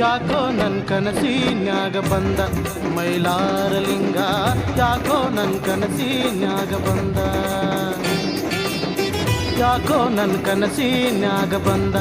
ಯಾಕೋ ನನ್ ಕನಸಿನ್ಯಾಗ ಬಂದ ಮೈಲಾರಲಿಂಗ? ಯಾಕೋ ನನ್ ಕನಸಿನ್ಯಾಗ ಬಂದ? ಯಾಕೋ ನನ್ ಕನಸಿನ್ಯಾಗ ಬಂದ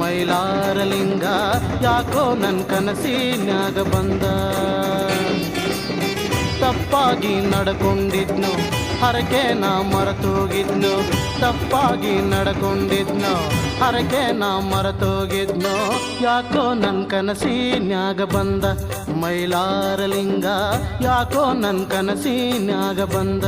ಮೈಲಾರಲಿಂಗ? ಯಾಕೋ ನನ್ ಕನಸಿನ್ಯಾಗ ಬಂದ? ತಪ್ಪಾಗಿ ನಡ್ಕೊಂಡಿದ್ನು ಹರಕೆ ನಾ ಮರೆತೋಗಿದ್ನು ತಪ್ಪಾಗಿ ನಡ್ಕೊಂಡಿದ್ನು ಹರಕೆ ನಾ ಮರೆತೋಗಿದ್ನೋ ಯಾಕೋ ನನ್ನ ಕನಸಿನ್ಯಾಗ ಬಂದ ಮೈಲಾರಲಿಂಗ, ಯಾಕೋ ನನ್ನ ಕನಸಿನ್ಯಾಗ ಬಂದ.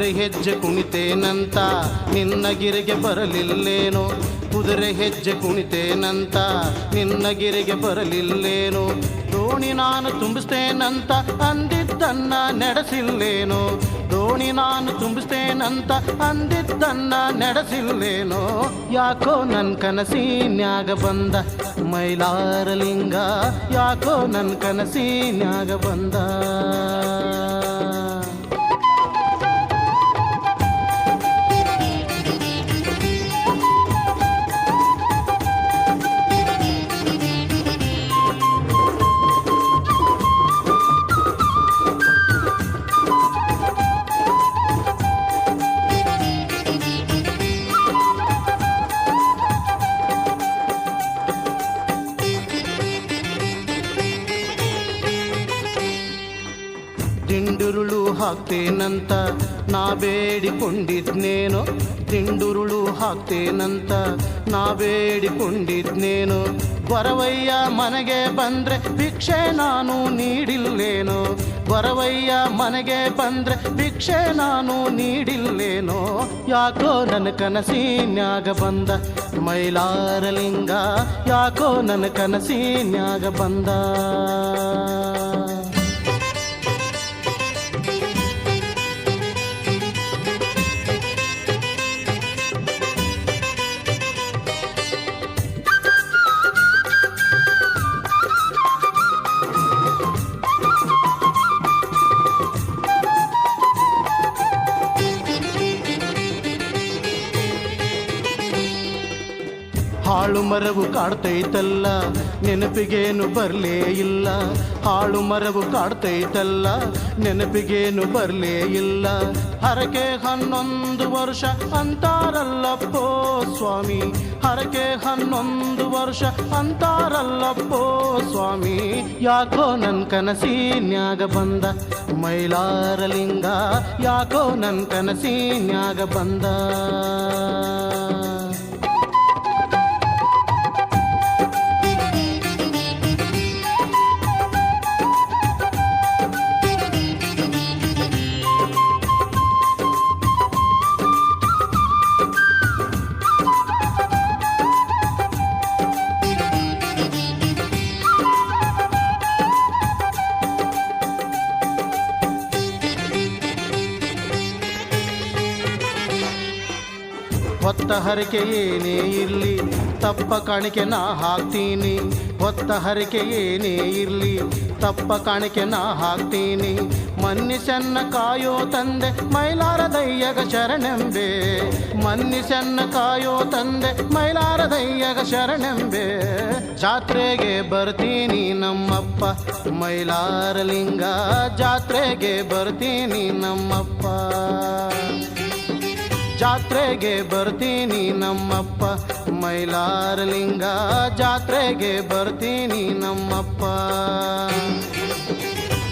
ಕುದುರೆ ಹೆಜ್ಜೆ ಕುಣಿತೇನಂತ, ನಿನ್ನ ಗಿರಿಗೆ ಬರಲಿಲ್ಲೇನು? ಕುದುರೆ ಹೆಜ್ಜೆ ಕುಣಿತೇನಂತ, ನಿನ್ನ ಗಿರಿಗೆ ಬರಲಿಲ್ಲೇನು? ದೋಣಿ ನಾನು ತುಂಬಿಸ್ತೇನಂತ, ಅಂದಿದ್ದನ್ನ ನಡೆಸಿಲ್ಲೇನು? ದೋಣಿ ನಾನು ತುಂಬಿಸ್ತೇನಂತ, ಅಂದಿದ್ದನ್ನ ನಡೆಸಿಲ್ಲೇನೋ? ಯಾಕೋ ನನ್ನ ಕನಸಿನ್ಯಾಗ ಬಂದ ಮೈಲಾರಲಿಂಗ? ಯಾಕೋ ನನ್ನ ಕನಸಿನ್ಯಾಗ ಬಂದ? ಹಾಕ್ತೇನಂತ ನಾ ಬೇಡಿಕೊಂಡಿದ್ನೇನು? ತಿಂಡುರುಳು ಹಾಕ್ತೇನಂತ ನಾ ಬೇಡಿಕೊಂಡಿದ್ನೇನು? ಬರವಯ್ಯ ಮನೆಗೆ ಬಂದ್ರೆ ಭಿಕ್ಷೆ ನಾನು ನೀಡಿಲ್ಲೇನೋ? ಬರವಯ್ಯ ಮನೆಗೆ ಬಂದ್ರೆ ಭಿಕ್ಷೆ ನಾನು ನೀಡಿಲ್ಲೇನೋ? ಯಾಕೋ ನನ್ನ ಕನಸಿನ್ಯಾಗ ಬಂದ ಮೈಲಾರಲಿಂಗ? ಯಾಕೋ ನನ್ನ ಕನಸಿನ್ಯಾಗ ಬಂದ? ಮರವು ಕಾಡ್ತೈತಲ್ಲ, ನೆನಪಿಗೇನು ಬರಲೇ ಇಲ್ಲ. ಹಾಳು ಮರವು ಕಾಡ್ತೈತಲ್ಲ, ನೆನಪಿಗೇನು ಬರಲೇ ಇಲ್ಲ. ಹರಕೆ ಹನ್ನೊಂದು ವರ್ಷ ಅಂತಾರಲ್ಲಪ್ಪೋ ಸ್ವಾಮಿ. ಹರಕೆ ಹನ್ನೊಂದು ವರ್ಷ ಅಂತಾರಲ್ಲಪ್ಪೋ ಸ್ವಾಮಿ. ಯಾಕೋ ನನ್ನ ಕನಸಿನ್ಯಾಗ ಬಂದ ಮೈಲಾರಲಿಂಗ, ಯಾಕೋ ನನ್ನ ಕನಸಿನ್ಯಾಗ ಬಂದ. ಹರಕೆ ಏನೇ ಇರಲಿ. ತಪ್ಪ ಕಾಣಿಕೆ ನಾ ಹಾಕ್ತೀನಿ. ಹೊತ್ತ ಹರಿಕೆ ಏನೇ ಇರಲಿ. ತಪ್ಪ ಕಾಣಿಕೆ ನಾ ಹಾಕ್ತೀನಿ. ಮನ್ನಿಸನ್ನ ಕಾಯೋ ತಂದೆ ಮೈಲಾರ ದಯ್ಯಗ ಶರಣೆಂಬೆ. ಮನ್ನಿಸನ್ನ ಕಾಯೋ ತಂದೆ ಮೈಲಾರ ದಯ್ಯಗ ಶರಣೆಂಬೆ. ಜಾತ್ರೆಗೆ ಬರ್ತೀನಿ ನಮ್ಮಪ್ಪ. ಮೈಲಾರಲಿಂಗ ಜಾತ್ರೆಗೆ ಬರ್ತೀನಿ ನಮ್ಮಪ್ಪ. ಜಾತ್ರೆಗೆ ಬರ್ತೀನಿ ನಮ್ಮಪ್ಪ. ಮೈಲಾರಲಿಂಗ ಜಾತ್ರೆಗೆ ಬರ್ತೀನಿ ನಮ್ಮಪ್ಪ.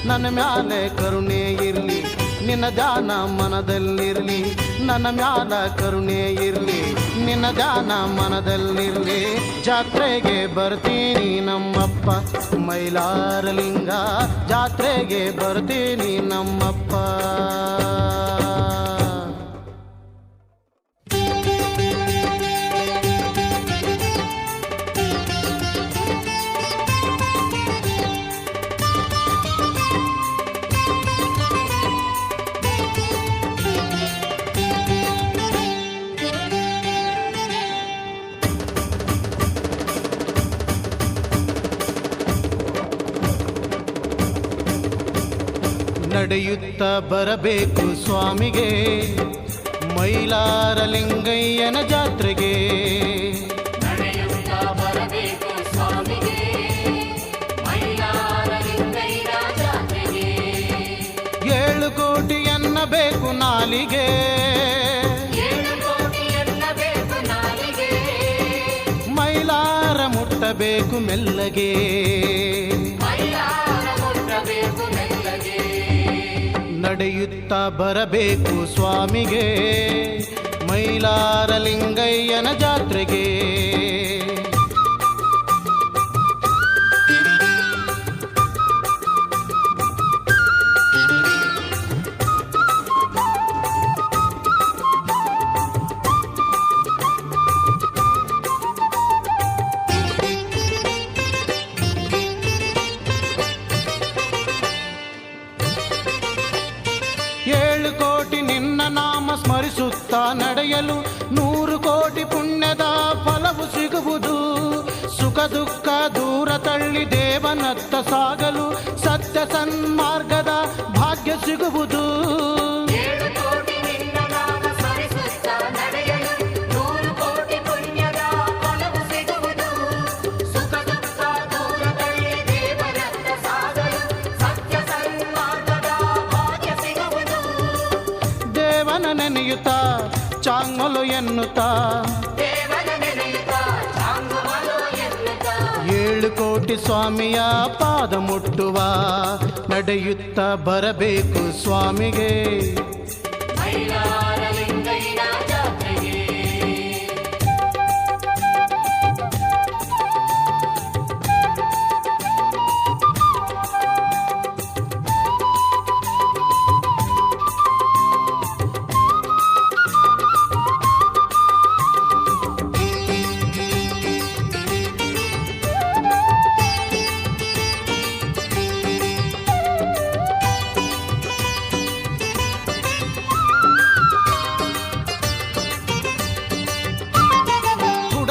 ನನ್ನ ಮ್ಯಾಲೆ ಕರುಣೆ ಇರಲಿ, ನಿನ್ನ ಧ್ಯಾನ ಮನದಲ್ಲಿರಲಿ. ನನ್ನ ಮ್ಯಾಲ ಕರುಣೆ ಇರಲಿ, ನಿನ್ನ ಧ್ಯಾನ ಮನದಲ್ಲಿರಲಿ. ಜಾತ್ರೆಗೆ ಬರ್ತೀನಿ ನಮ್ಮಪ್ಪ. ಮೈಲಾರಲಿಂಗ ಜಾತ್ರೆಗೆ ಬರ್ತೀನಿ ನಮ್ಮಪ್ಪ. ನಡೆಯುತ್ತ ಬರಬೇಕು ಸ್ವಾಮಿಗೆ ಮೈಲಾರ ಲಿಂಗಯ್ಯನ ಜಾತ್ರೆಗೆ. ಏಳು ಕೋಟಿಯನ್ನ ಬೇಕು ನಾಲಿಗೆ. ಮೈಲಾರ ಮುಟ್ಟಬೇಕು ಮೆಲ್ಲಗೆ. ನಡೆಯುತ್ತ ಬರಬೇಕು ಸ್ವಾಮಿಗೆ. ಮೈಲಾರಲಿಂಗಯ್ಯನ ಜಾತ್ರೆಗೆ ದೇವರತ್ತ ಸಾಗಲು ಸತ್ಯ ಸನ್ಮಾರ್ಗದ ಭಾಗ್ಯ ಸಿಗುವುದು ದೇವನ ನೆನೆಯುತ್ತ ಚಾಂಗೊಲು ಎನ್ನುತ್ತಾ ಕೋಟಿ ಸ್ವಾಮಿಯ ಪಾದ ಮುಟ್ಟುವ ನಡೆಯುತ್ತ ಬರಬೇಕು ಸ್ವಾಮಿಗೆ.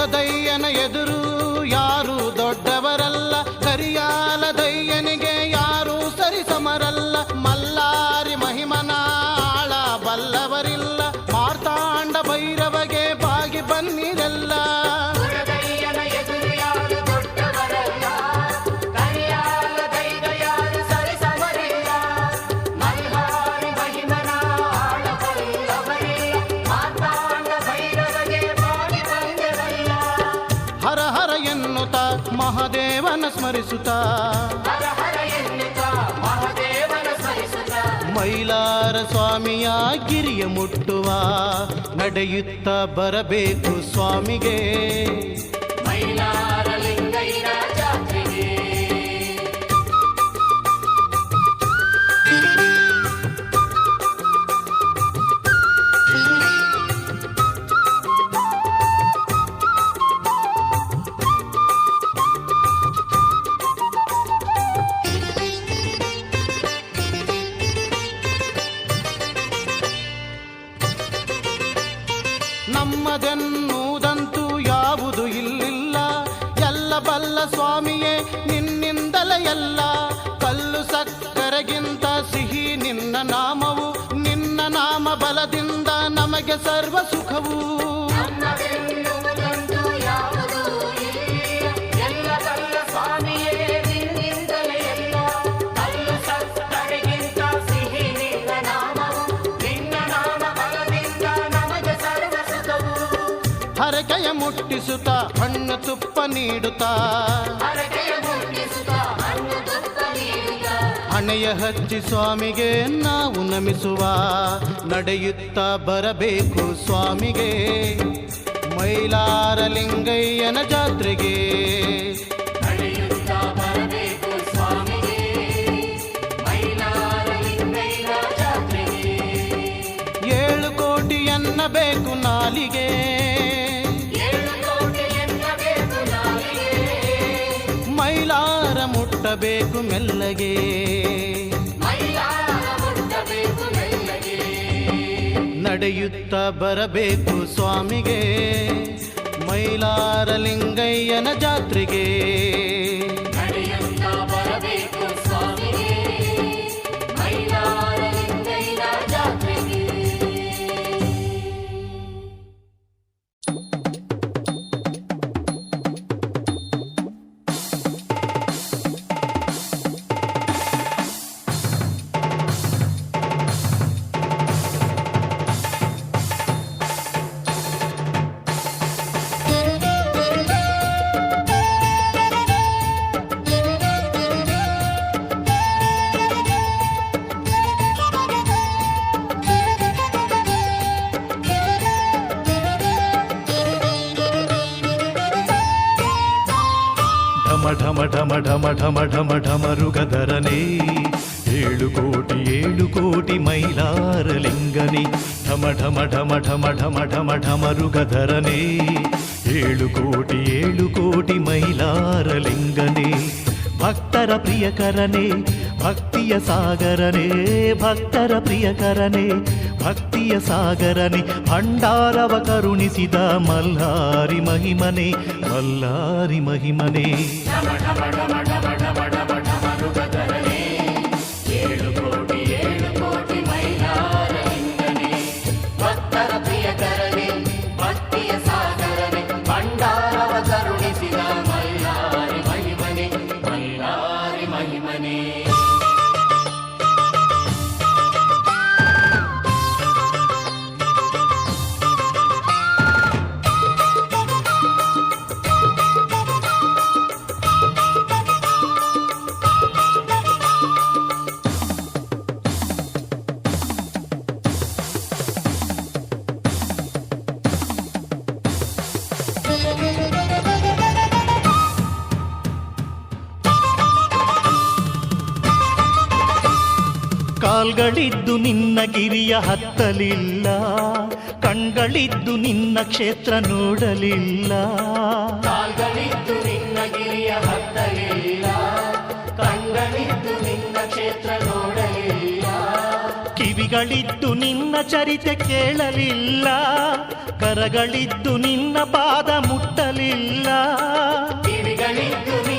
ఉన్నదయ్యన ఎదురు ಸ್ಮರಿಸುತ್ತ. ಮೈಲಾರ ಸ್ವಾಮಿಯ ಗಿರಿಯ ಮುಟ್ಟುವ ನಡೆಯುತ್ತ ಬರಬೇಕು ಸ್ವಾಮಿಗೆ. ನಮ್ಮದೆನ್ನುವುದಂತೂ ಯಾವುದು ಇಲ್ಲಿಲ್ಲ. ಎಲ್ಲ ಬಲ್ಲ ಸ್ವಾಮಿಯೇ, ನಿನ್ನಿಂದಲೇ ಎಲ್ಲ. ಕಲ್ಲು ಸಕ್ಕರೆಗಿಂತ ಸಿಹಿ ನಿನ್ನ ನಾಮವು. ನಿನ್ನ ನಾಮ ಬಲದಿಂದ ನಮಗೆ ಸರ್ವ ಸುಖವು. ಮುಟ್ಟಿಸುತ್ತ ಹಣ್ಣು ತುಪ್ಪ ನೀಡುತ್ತಾ. ಹಣೆಯ ಹಚ್ಚಿ ಸ್ವಾಮಿಗೆ ನಾವು ನಮಿಸುವ ನಡೆಯುತ್ತ ಬರಬೇಕು ಸ್ವಾಮಿಗೆ. ಮೈಲಾರ ಲಿಂಗಯ್ಯನ ಜಾತ್ರೆಗೆ. ಏಳು ಕೋಟಿ ಎನ್ನಬೇಕು ನಾಲಿಗೆ. ಮುಟ್ಟಬೇಕು ಮೆಲ್ಲಗೆ. ನಡೆಯುತ್ತ ಬರಬೇಕು ಸ್ವಾಮಿಗೆ ಮೈಲಾರ ಲಿಂಗಯ್ಯನ ಜಾತ್ರೆಗೆ. ಕೋಟಿ ಮೈಲಾರ ಲಿಂಗನೇ ಢಮ ಢಮ ಢಮ ಢಮ ಢಮ ಢಮ ಢಮರುಗಧರನೇ ಏಳು ಕೋಟಿ ಏಳು ಕೋಟಿ ಮೈಲಾರ ಲಿಂಗನೇ ಭಕ್ತರ ಪ್ರಿಯಕರನೇ ಭಕ್ತಿಯ ಸಾಗರನೇ ಭಕ್ತರ ಪ್ರಿಯಕರನೇ ಭಕ್ತಿಯ ಸಾಗರನೆ ಭಂಡಾರವ ಕರುಣಿಸಿದ ಮಲ್ಲಾರಿ ಮಹಿಮನೆ வல்லாரி மகிமனே. ಕಾಲ್ಗಳಿದ್ದು ನಿನ್ನ ಗಿರಿಯ ಹತ್ತಲಿಲ್ಲ. ಕಣ್ಗಳಿದ್ದು ನಿನ್ನ ಕ್ಷೇತ್ರ ನೋಡಲಿಲ್ಲ. ಕಾಲ್ಗಳಿದ್ದು ನಿನ್ನ ಗಿರಿಯ ಹತ್ತಲಿಲ್ಲ. ಕಣ್ಗಳಿದ್ದು ನಿನ್ನ ಕ್ಷೇತ್ರ ನೋಡಲಿಲ್ಲ. ಕಿವಿಗಳಿದ್ದು ನಿನ್ನ ಚರಿತೆ ಕೇಳಲಿಲ್ಲ. ಕರಗಳಿದ್ದು ನಿನ್ನ ಪಾದ ಮುಟ್ಟಲಿಲ್ಲ. ಕಿವಿಗಳಿದ್ದು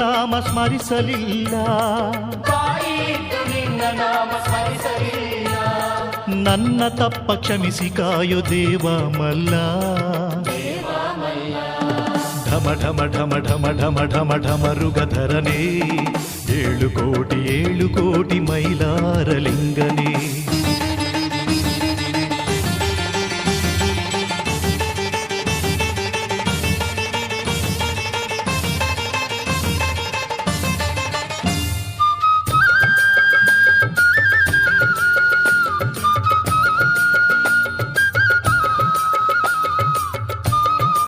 ನಾಮ ಸ್ಮರಿಸಲಿಲ್ಲ ಬಾಯಿದ್ದು ನಿನ್ನ ನಾಮ ಸ್ಮರಿಸಲಿಲ್ಲ ನನ್ನ ತಪ್ಪ ಕ್ಷಮಿಸಿ ಕಾಯೋ ದೇವ ಮಲ್ಲ ಢಮ ಢಮ ಢಮ ಢಮ ಢಮ ಢಮ ಢಮರುಗಧರನೇ ಏಳು ಕೋಟಿ ಏಳು ಕೋಟಿ ಮೈಲಾರ ಲಿಂಗನೇ